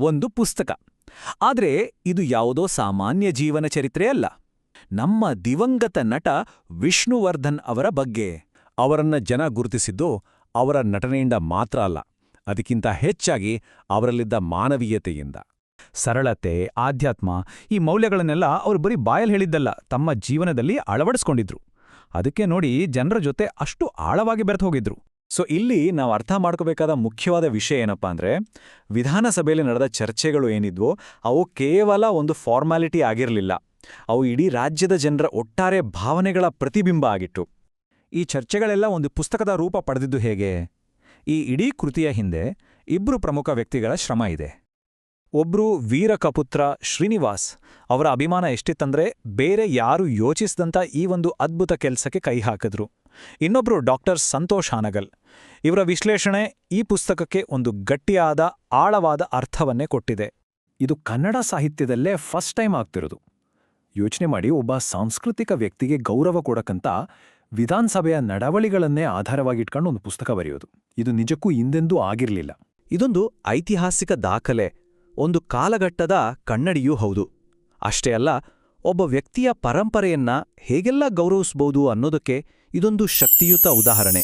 ಒಂದು ಪುಸ್ತಕ. ಆದರೆ ಇದು ಯಾವುದೋ ಸಾಮಾನ್ಯ ಜೀವನ ಚರಿತ್ರೆಯಲ್ಲ ನಮ್ಮ ದಿವಂಗತ ನಟ ವಿಷ್ಣುವರ್ಧನ್ ಅವರ ಬಗ್ಗೆ. ಅವರನ್ನ ಜನ ಗುರುತಿಸಿದ್ದು ಅವರ ನಟನೆಯಿಂದ ಮಾತ್ರ ಅಲ್ಲ, ಅದಕ್ಕಿಂತ ಹೆಚ್ಚಾಗಿ ಅವರಲ್ಲಿದ್ದ ಮಾನವೀಯತೆಯಿಂದ. ಸರಳತೆ, ಆಧ್ಯಾತ್ಮ ಈ ಮೌಲ್ಯಗಳನ್ನೆಲ್ಲ ಅವರು ಬರೀ ಬಾಯಲ್ ಹೇಳಿದ್ದಲ್ಲ, ತಮ್ಮ ಜೀವನದಲ್ಲಿ ಅಳವಡಿಸ್ಕೊಂಡಿದ್ರು. ಅದಕ್ಕೆ ನೋಡಿ ಜನರ ಜೊತೆ ಅಷ್ಟು ಆಳವಾಗಿ ಬೆರೆತು ಹೋಗಿದ್ರು. ಸೊ ಇಲ್ಲಿ ನಾವು ಅರ್ಥ ಮಾಡ್ಕೋಬೇಕಾದ ಮುಖ್ಯವಾದ ವಿಷಯ ಏನಪ್ಪಾ ಅಂದ್ರೆ, ವಿಧಾನಸಭೆಯಲ್ಲಿ ನಡೆದ ಚರ್ಚೆಗಳು ಏನಿದ್ವೋ, ಅವು ಕೇವಲ ಒಂದು ಫಾರ್ಮ್ಯಾಲಿಟಿ ಆಗಿರಲಿಲ್ಲ. ಅವು ಇಡೀ ರಾಜ್ಯದ ಜನರ ಒಟ್ಟಾರೆ ಭಾವನೆಗಳ ಪ್ರತಿಬಿಂಬ ಆಗಿತ್ತು. ಈ ಚರ್ಚೆಗಳೆಲ್ಲ ಒಂದು ಪುಸ್ತಕದ ರೂಪ ಪಡೆದಿದ್ದು ಹೇಗೆ? ಈ ಇಡೀ ಕೃತಿಯ ಹಿಂದೆ ಇಬ್ಬರು ಪ್ರಮುಖ ವ್ಯಕ್ತಿಗಳ ಶ್ರಮ ಇದೆ. ಒಬ್ರು ವೀರಕಪುತ್ರ ಶ್ರೀನಿವಾಸ್ ಅವರ ಅಭಿಮಾನ ಎಷ್ಟಿತ್ತಂದ್ರೆ ಬೇರೆ ಯಾರು ಯೋಚಿಸಿದಂಥ ಈ ಒಂದು ಅದ್ಭುತ ಕೆಲಸಕ್ಕೆ ಕೈ ಹಾಕಿದ್ರು. ಇನ್ನೊಬ್ರು ಡಾಕ್ಟರ್ ಸಂತೋಷ್ ಹಾನಗಲ್. ಇವರ ವಿಶ್ಲೇಷಣೆ ಈ ಪುಸ್ತಕಕ್ಕೆ ಒಂದು ಗಟ್ಟಿಯಾದ, ಆಳವಾದ ಅರ್ಥವನ್ನೇ ಕೊಟ್ಟಿದೆ. ಇದು ಕನ್ನಡ ಸಾಹಿತ್ಯದಲ್ಲೇ ಫಸ್ಟ್ ಟೈಮ್ ಆಗ್ತಿರೋದು. ಯೋಚನೆ ಮಾಡಿ ಒಬ್ಬ ಸಾಂಸ್ಕೃತಿಕ ವ್ಯಕ್ತಿಗೆ ಗೌರವ ಕೊಡಕ್ಕಂತ ವಿಧಾನಸಭೆಯ ನಡವಳಿಗಳನ್ನೇ ಆಧಾರವಾಗಿಟ್ಕೊಂಡು ಒಂದು ಪುಸ್ತಕ ಬರೆಯೋದು. ಇದು ನಿಜಕ್ಕೂ ಹಿಂದೆಂದೂ ಆಗಿರಲಿಲ್ಲ. ಇದೊಂದು ಐತಿಹಾಸಿಕ ದಾಖಲೆ. ಒಂದು ಕಾಲಘಟ್ಟದ ಕನ್ನಡಿಯೂ ಹೌದು. ಅಷ್ಟೇ ಅಲ್ಲ, ಒಬ್ಬ ವ್ಯಕ್ತಿಯ ಪರಂಪರೆಯನ್ನ ಹೇಗೆಲ್ಲ ಗೌರವಿಸಬಹುದು ಅನ್ನೋದಕ್ಕೆ ಇದೊಂದು ಶಕ್ತಿಯುತ ಉದಾಹರಣೆ.